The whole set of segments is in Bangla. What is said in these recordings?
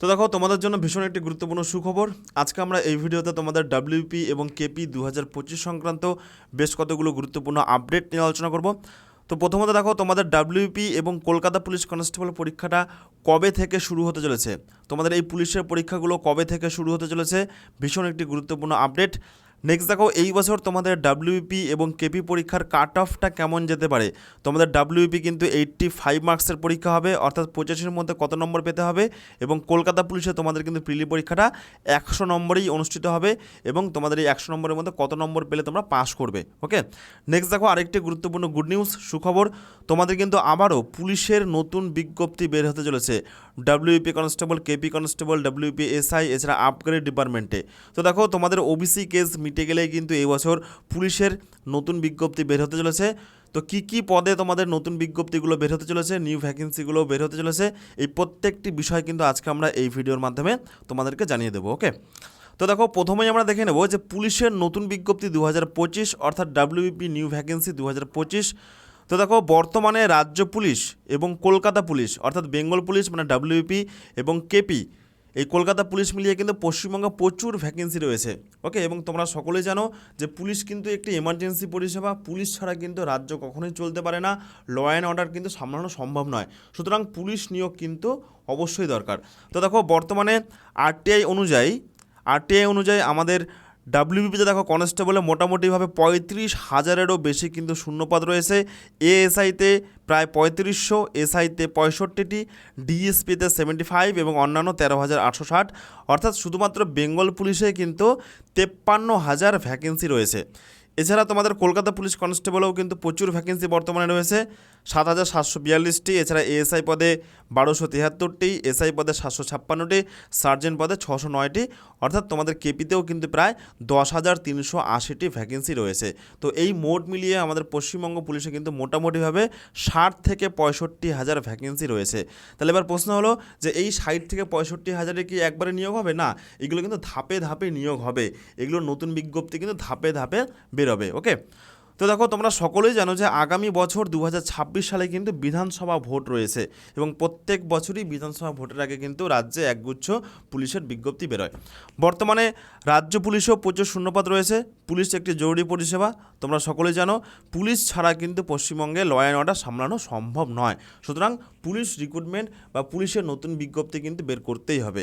তো দেখো, তোমাদের জন্য ভীষণ একটি গুরুত্বপূর্ণ সুখবর। আজকে আমরা এই ভিডিওতে তোমাদের ডাব্লিউপি এবং কেপি দু হাজার পঁচিশ সংক্রান্ত বেশ কতগুলো গুরুত্বপূর্ণ আপডেট নিয়ে আলোচনা করব। তো প্রথমত দেখো, তোমাদের ডাব্লিউপি এবং কলকাতা পুলিশ কনস্টেবল পরীক্ষাটা কবে থেকে শুরু হতে চলেছে? তোমাদের এই পুলিশের পরীক্ষাগুলো কবে থেকে শুরু হতে চলেছে? ভীষণ একটি গুরুত্বপূর্ণ আপডেট। নেক্সট দেখো, এই বছর তোমাদের ডাব্লিউপি এবং কেপি পরীক্ষার কাট অফটা কেমন যেতে পারে? তোমাদের ডাব্লিউপি কিন্তু এইট্টি ফাইভ মার্কসের পরীক্ষা হবে, অর্থাৎ পঁচাশির মধ্যে কত নম্বর পেতে হবে? এবং কলকাতা পুলিশে তোমাদের কিন্তু প্রিলি পরীক্ষাটা একশো নম্বরেই অনুষ্ঠিত হবে এবং তোমাদের এই একশো নম্বরের মধ্যে কত নম্বর পেলে তোমরা পাস করবে ওকে নেক্সট দেখো, আরেকটি গুরুত্বপূর্ণ গুড নিউজ সুখবর, তোমাদের কিন্তু আবারও পুলিশের নতুন বিজ্ঞপ্তি বের হতে চলেছে। WP constable KP constable WP SI এছাড়া আপগ্রেড ডিপার্টমেন্টে তো দেখো, তোমাদের ওবিসি কেস মিটে গেলেই কিন্তু এই বছর পুলিশের নতুন বিজ্ঞপ্তি বের হতে চলেছে। তো কি কি পদে তোমাদের নতুন বিজ্ঞপ্তিগুলো বের হতে চলেছে নিউ ভ্যাকেন্সিগুলো বের হতে চলেছে, এই প্রত্যেকটি বিষয় কিন্তু আজকে আমরা এই ভিডিওর মাধ্যমে তোমাদেরকে জানিয়ে দেবো ওকে তো দেখো, প্রথমেই আমরা দেখে নেব যে পুলিশের নতুন বিজ্ঞপ্তি দু পঁচিশ, অর্থাৎ ডাব্লিউপি নিউ ভ্যাকেন্সি দু পঁচিশ। তো দেখো, বর্তমানে রাজ্য পুলিশ এবং কলকাতা পুলিশ, অর্থাৎ বেঙ্গল পুলিশ মানে ডাব্লিউপি এবং কেপি এই কলকাতা পুলিশ মিলিয়ে কিন্তু পশ্চিমবঙ্গে প্রচুর ভ্যাকেন্সি রয়েছে ওকে এবং তোমরা সকলে জানো যে পুলিশ কিন্তু একটি এমার্জেন্সি পরিষেবা, পুলিশ ছাড়া কিন্তু রাজ্য কখনোই চলতে পারে না ল অ্যান্ড অর্ডার কিন্তু সামলানো সম্ভব নয়। সুতরাং পুলিশ নিয়োগ কিন্তু অবশ্যই দরকার। তো দেখো, বর্তমানে আরটিআই অনুযায়ী আরটিআই অনুযায়ী আমাদের ডাব্লিউবিপিতে দেখো কনস্টেবলে মোটামুটিভাবে পঁয়ত্রিশ হাজারেরও বেশি কিন্তু শূন্যপদ রয়েছে। এএসআইতে প্রায় পঁয়ত্রিশশো এসআইতে পঁয়ষট্টিটি ডিএসপিতে সেভেন্টি ফাইভ এবং অন্যান্য তেরো হাজার আটশো ষাট। অর্থাৎ শুধুমাত্র বেঙ্গল পুলিশে কিন্তু তেপ্পান্ন হাজার ভ্যাকেন্সি রয়েছে। এছাড়া তোমাদের কলকাতা পুলিশ কনস্টেবলেও কিন্তু প্রচুর ভ্যাকেন্সি বর্তমানে রয়েছে। সাত হাজার সাতশো বিয়াল্লিশটি, এছাড়া এএসআই পদে বারোশো তিয়াত্তরটি এসআই পদে সাতশো ছাপ্পান্নটি, সার্জেন্ট পদে ছশো নয়টি, অর্থাৎ তোমাদের কেপিতেও কিন্তু প্রায় দশ হাজার তিনশো আশিটি ভ্যাকেন্সি রয়েছে। তো এই মোট মিলিয়ে আমাদের পশ্চিমবঙ্গ পুলিশে কিন্তু মোটামুটিভাবে ষাট থেকে পঁয়ষট্টি হাজার ভ্যাকেন্সি রয়েছে। তাহলে এবার প্রশ্ন হলো যে এই ষাট থেকে পঁয়ষট্টি হাজারে কি একবারে নিয়োগ হবে? না, এগুলো কিন্তু ধাপে ধাপে নিয়োগ হবে। এগুলো নতুন বিজ্ঞপ্তি কিন্তু ধাপে ধাপে বেরোবে, ওকে? তো দেখো, তোমরা সকলেই জানো যে আগামী বছর দু হাজার ছাব্বিশ সালে কিন্তু বিধানসভা ভোট রয়েছে এবং প্রত্যেক বছরই বিধানসভা ভোটের আগে কিন্তু রাজ্যে একগুচ্ছ পুলিশের বিজ্ঞপ্তি বেরোয়। বর্তমানে রাজ্য পুলিশেও প্রচুর শূন্যপাত রয়েছে। পুলিশ একটি জরুরি পরিষেবা। তোমরা সকলেই জানো, পুলিশ ছাড়া কিন্তু পশ্চিমবঙ্গে ল অ্যান্ড অর্ডার সামলানো সম্ভব নয়। সুতরাং পুলিশ রিক্রুটমেন্ট বা পুলিশের নতুন বিজ্ঞপ্তি কিন্তু বের করতেই হবে।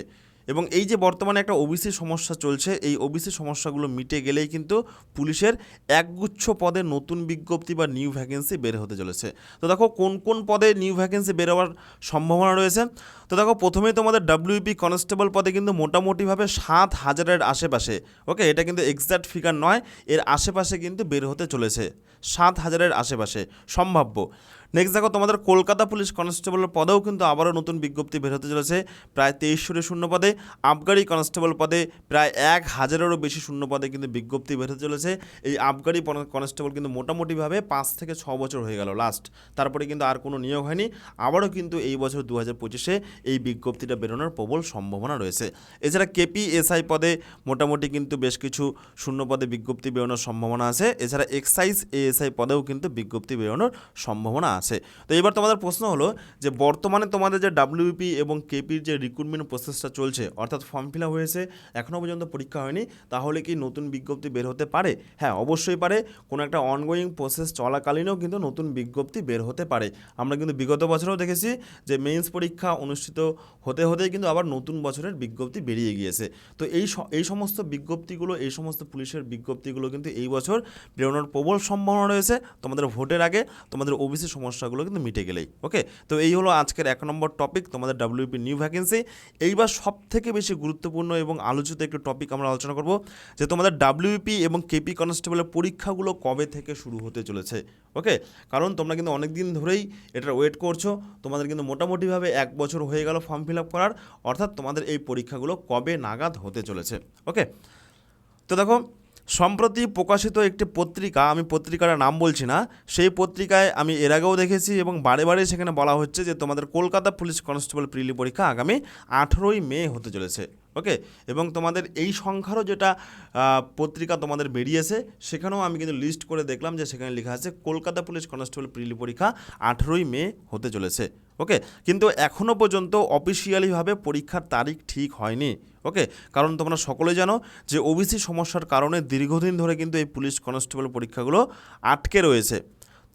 এবং এই যে বর্তমানে একটা ওবিসি সমস্যা চলছে, এই ওবিসি সমস্যাগুলো মিটে গেলেই কিন্তু পুলিশের একগুচ্ছ পদে নতুন বিজ্ঞপ্তি বা নিউ ভ্যাকেন্সি বের হতে চলেছে। তো দেখো, কোন কোন পদে নিউ ভ্যাকেন্সি বেরোবার সম্ভাবনা রয়েছে? তো দেখো, প্রথমেই তোমাদের ডাব্লিউপি কনস্টেবল পদে কিন্তু মোটামুটিভাবে সাত হাজারের আশেপাশে ওকে এটা কিন্তু এক্স্যাক্ট ফিগার নয়, এর আশেপাশে কিন্তু বের হতে চলেছে। সাত হাজারের আশেপাশে, সম্ভাব্য। নেক্সট দেখো, তোমাদের কলকাতা পুলিশ কনস্টেবলের পদেও কিন্তু আবারও নতুন বিজ্ঞপ্তি বের হতে চলেছে। প্রায় তেইশশোটি শূন্য পদে আবগারি কনস্টেবল পদে প্রায় এক হাজারেরও বেশি শূন্য পদে কিন্তু বিজ্ঞপ্তি বের হতে চলেছে। এই আবগারি কনস্টেবল কিন্তু মোটামুটিভাবে পাঁচ থেকে ছ বছর হয়ে গেল লাস্ট তারপরে কিন্তু আর কোনো নিয়োগ হয়নি। আবারও কিন্তু এই বছর দু হাজার পঁচিশে এই বিজ্ঞপ্তিটা বেরোনোর প্রবল সম্ভাবনা রয়েছে। এছাড়া কেপি এসআই পদে মোটামুটি কিন্তু বেশ কিছু শূন্য পদে বিজ্ঞপ্তি বেরোনোর সম্ভাবনা আছে। এছাড়া এক্সাইজ এএসআই পদেও কিন্তু বিজ্ঞপ্তি বেরোনোর সম্ভাবনা আছে। তো এবার তোমাদের প্রশ্ন হলো যে, বর্তমানে তোমাদের যে ডাব্লিউপি এবং কেপির যে রিক্রুটমেন্ট প্রসেসটা চলছে, অর্থাৎ ফর্ম ফিল হয়েছে এখনও পর্যন্ত পরীক্ষা হয়নি, তাহলে কি নতুন বিজ্ঞপ্তি বের হতে পারে? হ্যাঁ অবশ্যই পারে। কোনো একটা অনগোয়িং প্রসেস চলাকালীনও কিন্তু নতুন বিজ্ঞপ্তি বের হতে পারে। আমরা কিন্তু বিগত বছরেও দেখেছি যে মেন্স পরীক্ষা অনুষ্ঠিত হতে হতেই কিন্তু আবার নতুন বছরের বিজ্ঞপ্তি বেরিয়ে গিয়েছে। তো এই এই সমস্ত বিজ্ঞপ্তিগুলো, এই সমস্ত পুলিশের বিজ্ঞপ্তিগুলো কিন্তু এই বছর বেরোনোর প্রবল সম্ভাবনা রয়েছে। তোমাদের ভোটের আগে তোমাদের ওবিসি সমস্যাগুলো কিন্তু মিটে গেলেই ওকে তো এই হলো আজকের এক নম্বর টপিক তোমাদের ডাব্লিউপি নিউ ভ্যাকেন্সি এইবার সব থেকে বেশি গুরুত্বপূর্ণ এবং আলোচিত একটি টপিক আমরা আলোচনা করব, যে তোমাদের ডাব্লিউপি এবং কেপি কনস্টেবলের পরীক্ষাগুলো কবে থেকে শুরু হতে চলেছে ওকে কারণ তোমরা কিন্তু অনেক দিন ধরেই এটার ওয়েট করছ, তোমাদের কিন্তু মোটামুটিভাবে এক বছর হয়ে গেল ফর্ম ফিল আপ করার, অর্থাৎ তোমাদের এই পরীক্ষাগুলো কবে নাগাদ হতে চলেছে ওকে তো দেখো সম্প্রতি প্রকাশিত একটি পত্রিকা, আমি পত্রিকার নাম বলছি না, সেই পত্রিকায় আমি এর আগেও দেখেছি এবং বারে বারে সেখানে বলা হচ্ছে যে তোমাদের কলকাতা পুলিশ কনস্টেবল প্রিলি পরীক্ষা আগামী আঠেরোই মে হতে চলেছে, ওকে? এবং তোমাদের এই সংখ্যারও যেটা পত্রিকা তোমাদের বেরিয়েছে, সেখানেও আমি কিন্তু লিস্ট করে দেখলাম যে সেখানে লেখা আছে কলকাতা পুলিশ কনস্টেবল প্রিলি পরীক্ষা আঠেরোই মে হতে চলেছে। ওকে কিন্তু এখনও পর্যন্ত অফিসিয়ালিভাবে পরীক্ষার তারিখ ঠিক হয়নি। ওকে কারণ তোমরা সকলে জানো যে ওবিসি সমস্যার কারণে দীর্ঘদিন ধরে কিন্তু এই পুলিশ কনস্টেবল পরীক্ষাগুলো আটকে রয়েছে।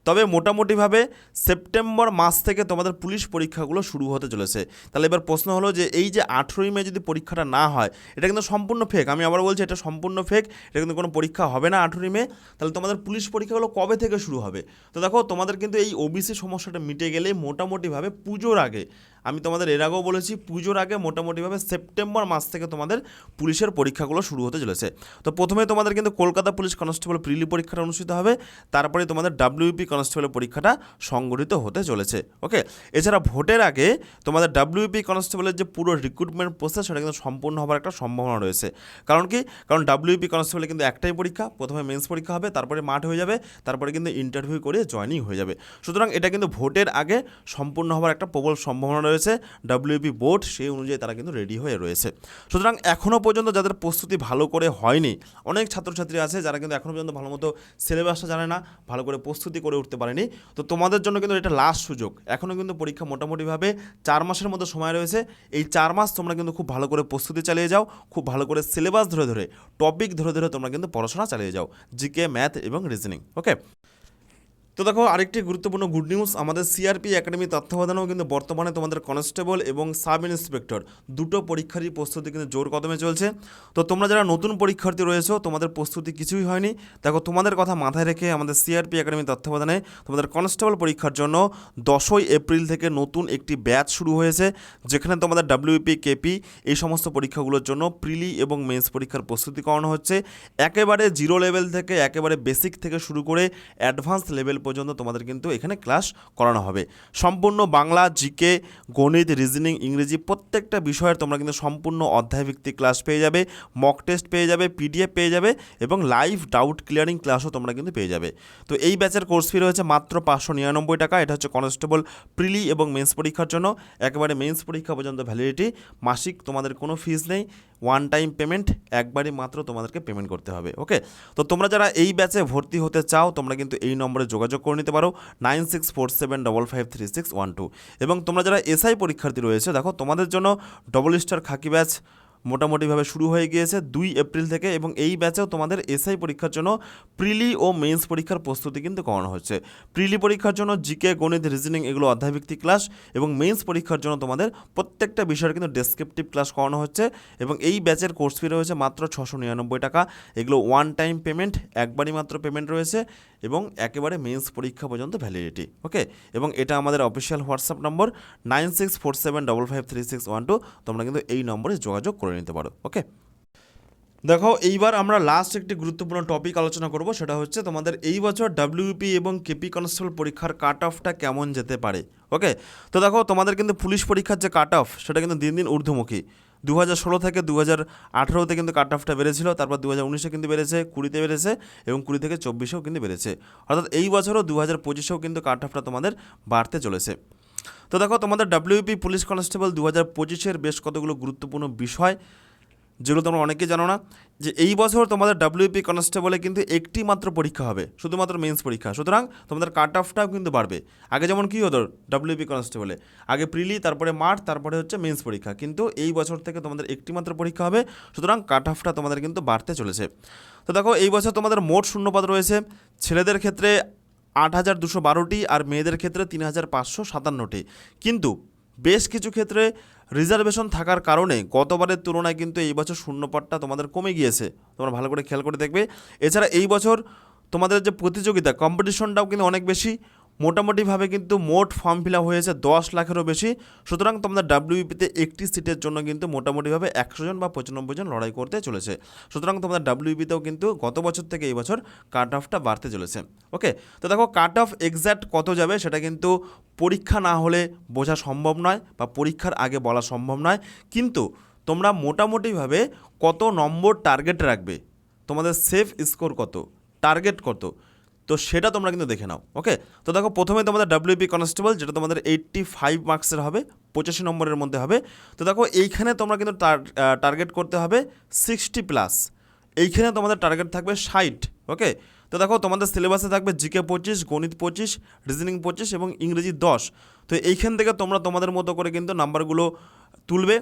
তবে মোটামুটিভাবে সেপ্টেম্বর মাস থেকে তোমাদের পুলিশ পরীক্ষাগুলো শুরু হতে চলেছে। তাহলে এবার প্রশ্ন হলো যে এই যে আঠেরোই মে যদি পরীক্ষাটা না হয়, এটা কিন্তু সম্পূর্ণ ফেক আমি আবার বলছি, এটা সম্পূর্ণ ফেক এটা কিন্তু কোনো পরীক্ষা হবে না আঠেরোই মে। তাহলে তোমাদের পুলিশ পরীক্ষাগুলো কবে থেকে শুরু হবে? তো দেখো, তোমাদের কিন্তু এই ওবিসি সমস্যাটা মিটে গেলে মোটামুটিভাবে পুজোর আগে আমি তোমাদের এর আগেও বলেছি, পুজোর আগে মোটামুটিভাবে সেপ্টেম্বর মাস থেকে তোমাদের পুলিশের পরীক্ষাগুলো শুরু হতে চলেছে। তো প্রথমে তোমাদের কিন্তু কলকাতা পুলিশ কনস্টেবল প্রিলি পরীক্ষাটা অনুষ্ঠিত হবে তারপরে তোমাদের ডাব্লিউপি কনস্টেবলের পরীক্ষাটা সংগঠিত হতে চলেছে ওকে এছাড়া ভোটের আগে তোমাদের ডাব্লিউপি কনস্টেবলের যে পুরো রিক্রুটমেন্ট প্রসেস সেটা কিন্তু সম্পূর্ণ হওয়ার একটা সম্ভাবনা রয়েছে। কারণ কি? কারণ ডাব্লিউপি কনস্টেবলে কিন্তু একটাই পরীক্ষা, প্রথমে মেন্স পরীক্ষা হবে, তারপরে মাঠ হয়ে যাবে, তারপরে কিন্তু ইন্টারভিউ করে জয়নিং হয়ে যাবে। সুতরাং এটা কিন্তু ভোটের আগে সম্পূর্ণ হওয়ার একটা প্রবল সম্ভাবনা রয়েছে। ডাব্লিউপি বোর্ড সেই অনুযায়ী তারা কিন্তু রেডি হয়ে রয়েছে। সুতরাং এখনও পর্যন্ত যাদের প্রস্তুতি ভালো করে হয়নি, অনেক ছাত্রছাত্রী আছে যারা কিন্তু এখনও পর্যন্ত ভালো মতো সিলেবাসটা জানে না, ভালো করে প্রস্তুতি করে উঠতে পারেনি। তো তোমাদের জন্য কিন্তু এটা লাস্ট সুযোগ। এখনও কিন্তু পরীক্ষা মোটামুটিভাবে চার মাসের মতো সময় রয়েছে। এই চার মাস তোমরা কিন্তু খুব ভালো করে প্রস্তুতি চালিয়ে যাও, খুব ভালো করে সিলেবাস ধরে ধরে টপিক ধরে ধরে তোমরা কিন্তু পড়াশোনা চালিয়ে যাও। জিকে ম্যাথ এবং রিজনিং ওকে তো দেখো, আরেকটি গুরুত্বপূর্ণ গুড নিউজ আমাদের সিআরপি একাডেমি তত্ত্বাবধানেও কিন্তু বর্তমানে তোমাদের কনস্টেবল এবং সাব ইন্সপেক্টর দুটো পরীক্ষারই প্রস্তুতি কিন্তু জোর কদমে চলছে। তো তোমরা যারা নতুন পরীক্ষার্থী রয়েছো, তোমাদের প্রস্তুতি কিছুই হয়নি। দেখো, তোমাদের কথা মাথায় রেখে আমাদের সিআরপি একাডেমি তত্ত্বাবধানে তোমাদের কনস্টেবল পরীক্ষার জন্য দশই এপ্রিল থেকে নতুন একটি ব্যাচ শুরু হয়েছে, যেখানে তোমাদের ডাব্লিউপি কেপি এই সমস্ত পরীক্ষাগুলোর জন্য প্রিলি এবং মেন্স পরীক্ষার প্রস্তুতি করানো হচ্ছে। একেবারে জিরো লেভেল থেকে, একেবারে বেসিক থেকে শুরু করে অ্যাডভান্স লেভেল পর্যন্ত তোমাদের কিন্তু এখানে ক্লাস করানো হবে। সম্পূর্ণ বাংলা জিকে গণিত রিজনিং ইংরেজি প্রত্যেকটা বিষয়ের তোমরা কিন্তু সম্পূর্ণ অধ্যায়ভিত্তিক ক্লাস পেয়ে যাবে মক টেস্ট পেয়ে যাবে পিডিএফ পেয়ে যাবে এবং লাইভ ডাউট ক্লিয়ারিং ক্লাসও তোমরা কিন্তু পেয়ে যাবে। তো এই ব্যাচের কোর্স ফি রয়েছে মাত্র পাঁচশো নিরানব্বই টাকা। এটা হচ্ছে কনস্টেবল প্রিলি এবং মেন্স পরীক্ষার জন্য। একেবারে মেন্স পরীক্ষা পর্যন্ত ভ্যালিডিটি মাসিক তোমাদের কোনো ফিজ নেই। ওয়ান টাইম পেমেন্ট একবারই মাত্র তোমাদেরকে পেমেন্ট করতে হবে ওকে তো তোমরা যারা এই ব্যাচে ভর্তি হতে চাও, তোমরা কিন্তু এই নম্বরে যোগাযোগ করে নিতে পারো nine six four seven double five three six one two. এবং তোমরা যারা এসআই পরীক্ষার্থী রয়েছে, দেখো তোমাদের জন্য ডবল স্টার খাকি ব্যাচ মোটামুটিভাবে শুরু হয়ে গিয়েছে দুই এপ্রিল থেকে এবং এই ব্যাচেও তোমাদের এসআই পরীক্ষার জন্য প্রিলি ও মেন্স পরীক্ষার প্রস্তুতি কিন্তু করানো হচ্ছে। প্রিলি পরীক্ষার জন্য জিকে, গণিত, রিজনিং এগুলো অধ্যায়ভিত্তিক ক্লাস এবং মেন্স পরীক্ষার জন্য তোমাদের প্রত্যেকটা বিষয়ের কিন্তু ডেসক্রিপটিভ ক্লাস করানো হচ্ছে এবং এই ব্যাচের কোর্স ফি রয়েছে মাত্র ছশো নিরানব্বই টাকা। এগুলো ওয়ান টাইম পেমেন্ট একবারই মাত্র পেমেন্ট রয়েছে এবং একেবারে মেন্স পরীক্ষা পর্যন্ত ভ্যালিডিটি ওকে এবং এটা আমাদের official WhatsApp number nine six four seven double five three six one two, তোমরা কিন্তু এই নম্বরে যোগাযোগ করে নিতে পারো ওকে দেখো, এইবার আমরা লাস্ট একটি গুরুত্বপূর্ণ টপিক আলোচনা করব, সেটা হচ্ছে তোমাদের এই বছর ডাব্লিউপি এবং কেপি কনস্টেবল পরীক্ষার কাট অফটা কেমন যেতে পারে ওকে তো দেখো, তোমাদের কিন্তু পুলিশ পরীক্ষার যে কাট অফ সেটা কিন্তু দিন দিন ঊর্ধ্বমুখী। দু হাজার ষোলো থেকে দু হাজার আঠেরোতে কিন্তু কাট অফটা বেড়েছিল, তারপর দু হাজার উনিশে কিন্তু বেড়েছে, কুড়িতে বেড়েছে এবং কুড়ি থেকে চব্বিশেও কিন্তু বেড়েছে। অর্থাৎ এই বছরও দু হাজার পঁচিশেও কিন্তু কাট অফটা তোমাদের বাড়তে চলেছে। তো দেখো, তোমাদের ডাব্লিউপি পুলিশ কনস্টেবল দু হাজার পঁচিশের বেশ কতগুলো গুরুত্বপূর্ণ বিষয়, যেগুলো তোমরা অনেকে জানো না, যে এই বছর তোমাদের ডাব্লিউপি কনস্টেবলে কিন্তু একটি মাত্র পরীক্ষা হবে, শুধুমাত্র মেন্স পরীক্ষা। সুতরাং তোমাদের কাট অফটাও কিন্তু বাড়বে। আগে যেমন কী হতো ডাব্লিউপি কনস্টেবলে আগে প্রিলি তারপরে মার্চ, তারপরে হচ্ছে মেন্স পরীক্ষা। কিন্তু এই বছর থেকে তোমাদের একটি মাত্র পরীক্ষা হবে, সুতরাং কাট অফটা তোমাদের কিন্তু বাড়তে চলেছে। তো দেখো, এই বছর তোমাদের মোট শূন্যপদ রয়েছে। ছেলেদের ক্ষেত্রে আট হাজার দুশো বারোটি আর মেয়েদের ক্ষেত্রে তিন হাজার পাঁচশো সাতান্নটি। কিন্তু বেশ কিছু ক্ষেত্রে রিজার্ভেশন থাকার কারণে গতবারের তুলনায় কিন্তু এই বছর শূন্যপাটটা তোমাদের কমে গিয়েছে। তোমরা ভালো করে খেয়াল করে দেখবে। এছাড়া এই বছর তোমাদের যে প্রতিযোগিতা কম্পিটিশনটাও কিন্তু অনেক বেশি। মোটামুটিভাবে কিন্তু মোট ফর্ম ফিল আপ হয়েছে দশ লাখেরও বেশি। সুতরাং তোমাদের ডাব্লিউপিতে একটি সিটের জন্য কিন্তু মোটামুটিভাবে একশো জন বা পঁচানব্বই জন লড়াই করতে চলেছে। সুতরাং তোমাদের ডাব্লিউপিতেও কিন্তু গত বছর থেকে এই বছর কাট অফটা বাড়তে চলেছে। ওকে তো দেখো কাট অফ এক্স্যাক্ট কত যাবে সেটা কিন্তু পরীক্ষা না হলে বোঝা সম্ভব নয় বা পরীক্ষার আগে বলা সম্ভব নয়। কিন্তু তোমরা মোটামুটিভাবে কত নম্বর টার্গেট রাখবে? তোমাদের সেফ স্কোর কত? টার্গেট কত? তো সেটা তোমরা কিন্তু দেখে নাও ওকে তো দেখো, প্রথমে তোমাদের ডাব্লিউপি কনস্টেবল যেটা তোমাদের এইট্টি ফাইভ মার্কসের হবে, পঁচাশি নম্বরের মধ্যে হবে। তো দেখো, এইখানে তোমরা কিন্তু টার্গেট করতে হবে সিক্সটি প্লাস এইখানে তোমাদের টার্গেট থাকবে ষাট ওকে তো দেখো, তোমাদের সিলেবাসে থাকবে জিকে পঁচিশ, গণিত পঁচিশ রিজনিং পঁচিশ এবং ইংরেজি দশ। তো এইখান থেকে তোমরা তোমাদের মতো করে কিন্তু নাম্বারগুলো তুলবে।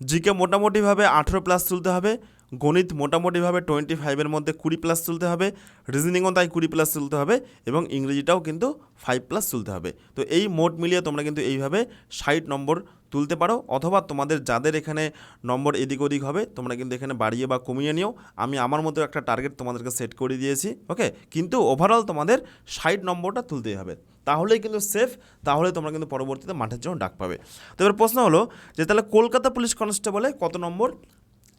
জিকে মোটামুটিভাবে আঠেরো প্লাস তুলতে হবে। গণিত মোটামুটিভাবে টোয়েন্টি ফাইভের মধ্যে কুড়ি প্লাস তুলতে হবে রিজনিংও তাই কুড়ি প্লাস তুলতে হবে এবং ইংরেজিটাও কিন্তু ফাইভ প্লাস তুলতে হবে। তো এই মোট মিলিয়ে তোমরা কিন্তু এইভাবে ষাট নম্বর তুলতে পারো অথবা তোমাদের যাদের এখানে নম্বর এদিক ওদিক হবে, তোমরা কিন্তু এখানে বাড়িয়ে বা কমিয়ে নিও। আমি আমার মতো একটা টার্গেট তোমাদেরকে সেট করে দিয়েছি ওকে কিন্তু ওভারঅল তোমাদের ষাট নম্বরটা তুলতেই হবে। তাহলেই কিন্তু সেফ তাহলে তোমরা কিন্তু পরবর্তীতে মাঠের জন্য ডাক পাবে। তো এবার প্রশ্ন হলো যে তাহলে কলকাতা পুলিশ কনস্টেবলে কত নম্বর?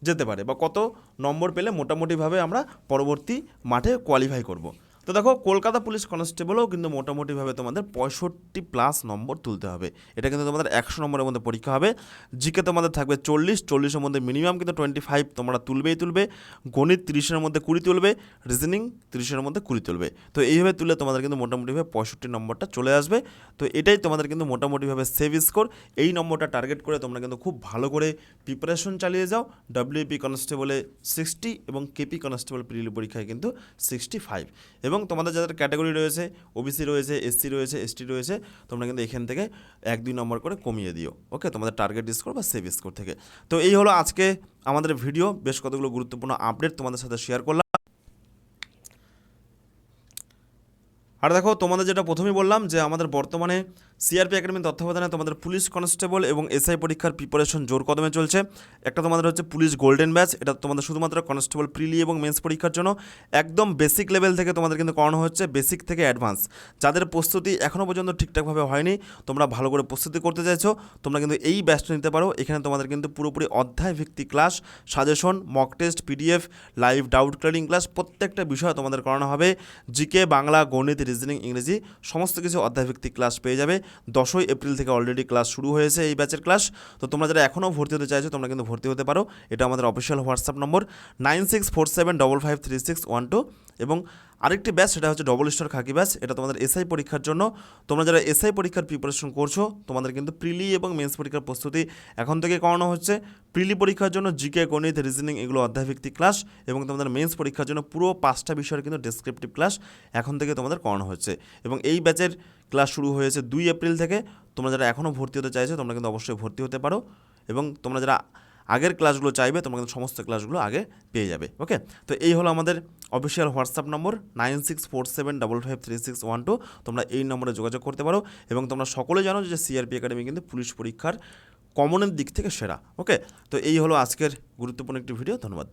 যেতে পারে বা কত নম্বর পেলে মোটামুটিভাবে আমরা পরবর্তী মাঠে কোয়ালিফাই করব। তো দেখো, কলকাতা পুলিশ কনস্টেবলও কিন্তু মোটামুটিভাবে তোমাদের পঁয়ষট্টি প্লাস নম্বর তুলতে হবে। এটা কিন্তু তোমাদের একশো নম্বরের মধ্যে পরীক্ষা হবে। জিকে তোমাদের থাকবে চল্লিশ, চল্লিশের মধ্যে মিনিমাম কিন্তু টোয়েন্টি ফাইভ তোমরা তুলবেই তুলবে। গণিত তিরিশের মধ্যে কুড়ি তুলবে রিজনিং তিরিশের মধ্যে কুড়ি তুলবে। তো এইভাবে তুলে তোমাদের কিন্তু মোটামুটিভাবে পঁয়ষট্টি নম্বরটা চলে আসবে। তো এটাই তোমাদের কিন্তু মোটামুটিভাবে সেভ স্কোর এই নম্বরটা টার্গেট করে তোমরা কিন্তু খুব ভালো করে প্রিপারেশন চালিয়ে যাও। ডাব্লিউপি কনস্টেবলে সিক্সটি এবং কেপি কনস্টেবল প্রিলি পরীক্ষায় কিন্তু সিক্সটি ফাইভ এবং তোমাদের যাদের ক্যাটাগরি রয়েছে ওবিসি রয়েছে এসসি রয়েছে এসটি রয়েছে, তোমরা কিন্তু এখান থেকে এক, দুই নম্বর করে কমিয়ে দিও। ওকে তোমাদের টার্গেট স্কোর বা সেভ স্কোর থেকে। তো এই হলো আজকে আমাদের ভিডিও বেশ কতগুলো গুরুত্বপূর্ণ আপডেট তোমাদের সাথে শেয়ার করলাম। আর দেখো, তোমাদের যেটা প্রথমেই বললাম যে আমাদের বর্তমানে সিআরপি একাডেমির তত্ত্বাবধানে তোমাদের পুলিশ কনস্টেবল এবং এসআই পরীক্ষার প্রিপারেশন জোর কদমে চলছে। একটা তোমাদের হচ্ছে পুলিশ গোল্ডেন ব্যাচ এটা তোমাদের শুধুমাত্র কনস্টেবল প্রিলি এবং মেন্স পরীক্ষার জন্য। একদম বেসিক লেভেল থেকে তোমাদের কিন্তু করানো হচ্ছে বেসিক থেকে অ্যাডভান্স যাদের প্রস্তুতি এখনও পর্যন্ত ঠিকঠাকভাবে হয়নি, তোমরা ভালো করে প্রস্তুতি করতে চাইছো, তোমরা কিন্তু এই ব্যাচটা নিতে পারো। এখানে তোমাদের কিন্তু পুরোপুরি অধ্যায় ভিত্তিক class suggestion mock test PDF live doubt clearing class প্রত্যেকটা বিষয় তোমাদের করানো হবে। জিকে বাংলা গণিত রিজনিং ইংরেজি সমস্ত কিছু অধ্যায়ভিত্তিক ক্লাস পেয়ে যাবে। দশই এপ্রিল থেকে অলরেডি ক্লাস শুরু হয়েছে এই ব্যাচের ক্লাস তো তোমরা যারা এখনও ভর্তি হতে চাইছো, তোমরা কিন্তু ভর্তি হতে পারো। এটা আমাদের official WhatsApp number nine six four seven double five three six one two এবং আরেকটি ব্যাচ সেটা হচ্ছে ডবল স্টার খাকি ব্যাচ এটা তোমাদের এসআই পরীক্ষার জন্য। তোমরা যারা এসআই পরীক্ষার প্রিপারেশন করছ, তোমাদের কিন্তু প্রিলি এবং মেন্স পরীক্ষার প্রস্তুতি এখন থেকে করানো হচ্ছে। প্রিলি পরীক্ষার জন্য জিকে গণিত রিজনিং এগুলো অধ্যায়ভিত্তিক ক্লাস এবং তোমাদের মেন্স পরীক্ষার জন্য পুরো পাঁচটা বিষয়ের কিন্তু ডেসক্রিপটিভ ক্লাস এখন থেকে তোমাদের করানো হচ্ছে। এবং এই ব্যাচের ক্লাস শুরু হয়েছে দুই এপ্রিল থেকে। তোমরা যারা এখনও ভর্তি হতে চাইছো, তোমরা কিন্তু অবশ্যই ভর্তি হতে পারো। এবং তোমরা যারা আগের ক্লাসগুলো চাইবে তোমরা কিন্তু সমস্ত ক্লাসগুলো আগে পেয়ে যাবে ওকে তো এই হলো আমাদের official WhatsApp number nine six four seven double five three six one two তোমরা এই নম্বরে যোগাযোগ করতে পারো এবং তোমরা সকলে জানো যে সিআরপি একাডেমি কিন্তু পুলিশ পরীক্ষার কমনের দিক থেকে সেরা ওকে তো এই হলো আজকের গুরুত্বপূর্ণ একটি ভিডিও ধন্যবাদ।